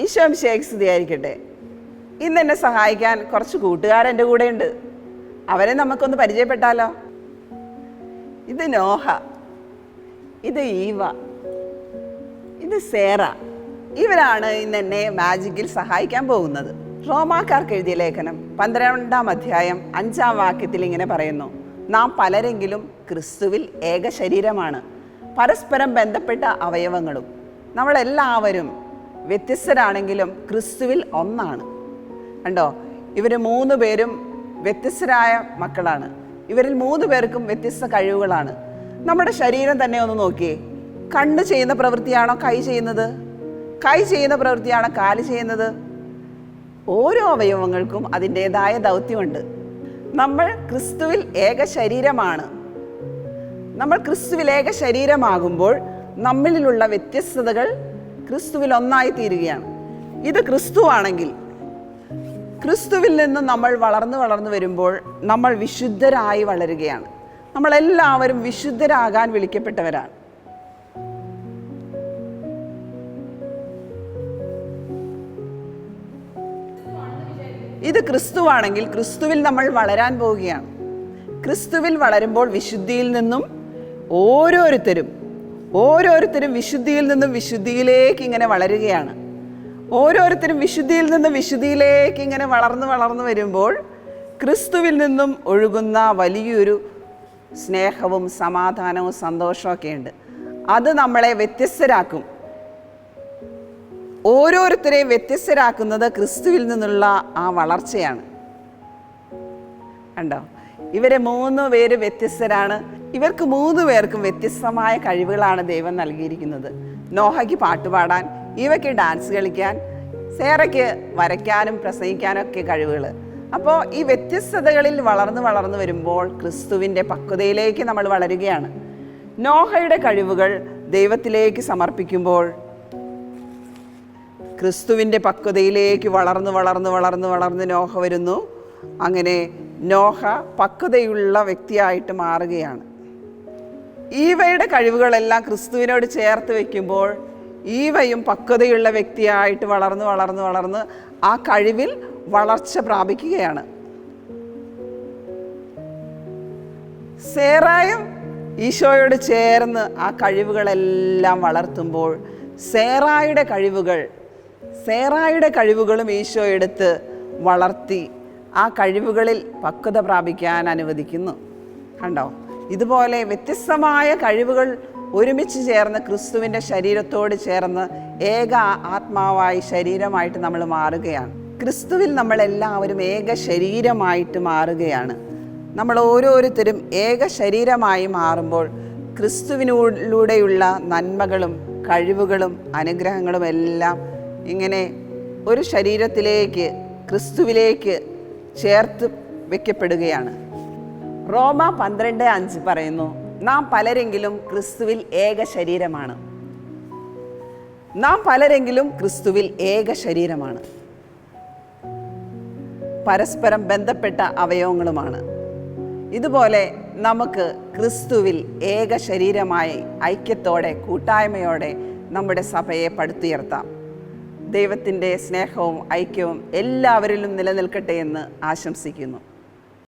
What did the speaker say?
ഈശോം ഷേഖ് സ്തുതിയായിരിക്കട്ടെ. ഇന്ന് എന്നെ സഹായിക്കാൻ കുറച്ച് കൂട്ടുകാരെന്റെ കൂടെയുണ്ട് അവരെ നമുക്കൊന്ന് പരിചയപ്പെട്ടാലോ? ഇത് നോഹ. ഇത് ഈവ. ഇത് സേറ. ഇവരാണ് ഇന്ന് എന്നെ മാജിക്കിൽ സഹായിക്കാൻ പോകുന്നത്. റോമാക്കാർക്ക് എഴുതിയ ലേഖനം പന്ത്രണ്ടാം അധ്യായം അഞ്ചാം വാക്യത്തിൽ ഇങ്ങനെ പറയുന്നു. നാം പലരെങ്കിലും ക്രിസ്തുവിൽ ഏക ശരീരമാണ് പരസ്പരം ബന്ധപ്പെട്ട അവയവങ്ങളും. നമ്മളെല്ലാവരും വ്യത്യസ്തരാണെങ്കിലും ക്രിസ്തുവിൽ ഒന്നാണ്. കണ്ടോ? ഇവർ മൂന്ന് പേരും വ്യത്യസ്തരായ മക്കളാണ്. ഇവരിൽ മൂന്ന് പേർക്കും വ്യത്യസ്ത കഴിവുകളാണ്. നമ്മുടെ ശരീരം തന്നെ ഒന്ന് നോക്കിയേ. കണ്ണ് ചെയ്യുന്ന പ്രവൃത്തിയാണോ കൈ ചെയ്യുന്നത്? കൈ ചെയ്യുന്ന പ്രവൃത്തിയാണോ കാൽ ചെയ്യുന്നത്? ഓരോ അവയവങ്ങൾക്കും അതിന്റെതായ ദൗത്യമുണ്ട്. നമ്മൾ ക്രിസ്തുവിൽ ഏക ശരീരമാണ്. നമ്മൾ ക്രിസ്തുവിൽ ഏക ശരീരമാകുമ്പോൾ നമ്മളിലുള്ള വ്യത്യസ്തതകൾ ക്രിസ്തുവിൽ ഒന്നായി തീരുകയാണ് ഇത് ക്രിസ്തുവാണെങ്കിൽ ക്രിസ്തുവിൽ നിന്ന് നമ്മൾ വളർന്നു വളർന്നു വരുമ്പോൾ നമ്മൾ വിശുദ്ധരായി വളരുകയാണ്. നമ്മളെല്ലാവരും വിശുദ്ധരാകാൻ വിളിക്കപ്പെട്ടവരാണ്. ഇത് ക്രിസ്തുവാണെങ്കിൽ ക്രിസ്തുവിൽ നമ്മൾ വളരാൻ പോവുകയാണ്. ക്രിസ്തുവിൽ വളരുമ്പോൾ വിശുദ്ധിയിൽ നിന്നും ഓരോരുത്തരും ഓരോരുത്തരും വിശുദ്ധിയിൽ നിന്നും വിശുദ്ധിയിലേക്ക് ഇങ്ങനെ വളരുകയാണ്. ഓരോരുത്തരും വിശുദ്ധിയിൽ നിന്നും വിശുദ്ധിയിലേക്ക് ഇങ്ങനെ വളർന്നു വളർന്നു വരുമ്പോൾ ക്രിസ്തുവിൽ നിന്നും ഒഴുകുന്ന വലിയൊരു സ്നേഹവും സമാധാനവും സന്തോഷമൊക്കെ ഉണ്ട്. അത് നമ്മളെ വ്യത്യസ്തരാക്കും. ഓരോരുത്തരെയും വ്യത്യസ്തരാക്കുന്നത് ക്രിസ്തുവിൽ നിന്നുള്ള ആ വളർച്ചയാണ്. കണ്ടോ? ഇവരെ മൂന്ന് പേര് വ്യത്യസ്തരാണ്. ഇവർക്ക് മൂന്ന് പേർക്കും വ്യത്യസ്തമായ കഴിവുകളാണ് ദൈവം നൽകിയിരിക്കുന്നത്. നോഹയ്ക്ക് പാട്ടുപാടാൻ ഇവയ്ക്ക് ഡാൻസ് കളിക്കാൻ സേറയ്ക്ക് വരയ്ക്കാനും പ്രസംഗിക്കാനും ഒക്കെ കഴിവുകൾ. അപ്പോൾ ഈ വ്യത്യസ്തതകളിൽ വളർന്നു വളർന്നു വരുമ്പോൾ ക്രിസ്തുവിന്റെ പക്വതയിലേക്ക് നമ്മൾ വളരുകയാണ്. നോഹയുടെ കഴിവുകൾ ദൈവത്തിലേക്ക് സമർപ്പിക്കുമ്പോൾ ക്രിസ്തുവിന്റെ പക്വതയിലേക്ക് വളർന്നു വളർന്നു വളർന്നു വളർന്ന് നോഹ വരുന്നു. അങ്ങനെ നോഹ പക്വതയുള്ള വ്യക്തിയായിട്ട് മാറുകയാണ്. ഈവയുടെ കഴിവുകളെല്ലാം ക്രിസ്തുവിനോട് ചേർത്ത് വയ്ക്കുമ്പോൾ ഈവയും പക്വതയുള്ള വ്യക്തിയായിട്ട് വളർന്ന് വളർന്ന് വളർന്ന് ആ കഴിവിൽ വളർച്ച പ്രാപിക്കുകയാണ്. സേറായും ഈശോയോട് ചേർന്ന് ആ കഴിവുകളെല്ലാം വളർത്തുമ്പോൾ സേറായുടെ കഴിവുകൾ സേറായുടെ കഴിവുകളും ഈശോ എടുത്ത് വളർത്തി ആ കഴിവുകളിൽ പക്വത പ്രാപിക്കാൻ അനുവദിക്കുന്നു. കണ്ടോ? ഇതുപോലെ വ്യത്യസ്തമായ കഴിവുകൾ ഒരുമിച്ച് ചേർന്ന് ക്രിസ്തുവിന്റെ ശരീരത്തോട് ചേർന്ന് ഏക ആത്മാവായി ശരീരമായിട്ട് നമ്മൾ മാറുകയാണ്. ക്രിസ്തുവിൽ നമ്മളെല്ലാവരും ഏക ശരീരമായിട്ട് മാറുകയാണ്. നമ്മൾ ഓരോരുത്തരും ഏക ശരീരമായി മാറുമ്പോൾ ക്രിസ്തുവിനൂടെയുള്ള നന്മകളും കഴിവുകളും അനുഗ്രഹങ്ങളും എല്ലാം ഇങ്ങനെ ഒരു ശരീരത്തിലേക്ക് ക്രിസ്തുവിലേക്ക് ചേർത്ത് വെക്കപ്പെടുകയാണ്. റോമ പന്ത്രണ്ട് അഞ്ച് പറയുന്നു നാം പലരെങ്കിലും ക്രിസ്തുവിൽ ഏക ശരീരമാണ്. നാം പലരെങ്കിലും ക്രിസ്തുവിൽ ഏക ശരീരമാണ്. പരസ്പരം ബന്ധപ്പെട്ട അവയവങ്ങളുമാണ്. ഇതുപോലെ നമുക്ക് ക്രിസ്തുവിൽ ഏക ശരീരമായി ഐക്യത്തോടെ കൂട്ടായ്മയോടെ നമ്മുടെ സഭയെ പടുത്തുയർത്താം. ദൈവത്തിന്റെ സ്നേഹവും ഐക്യവും എല്ലാവരിലും നിലനിൽക്കട്ടെ എന്ന് ആശംസിക്കുന്നു.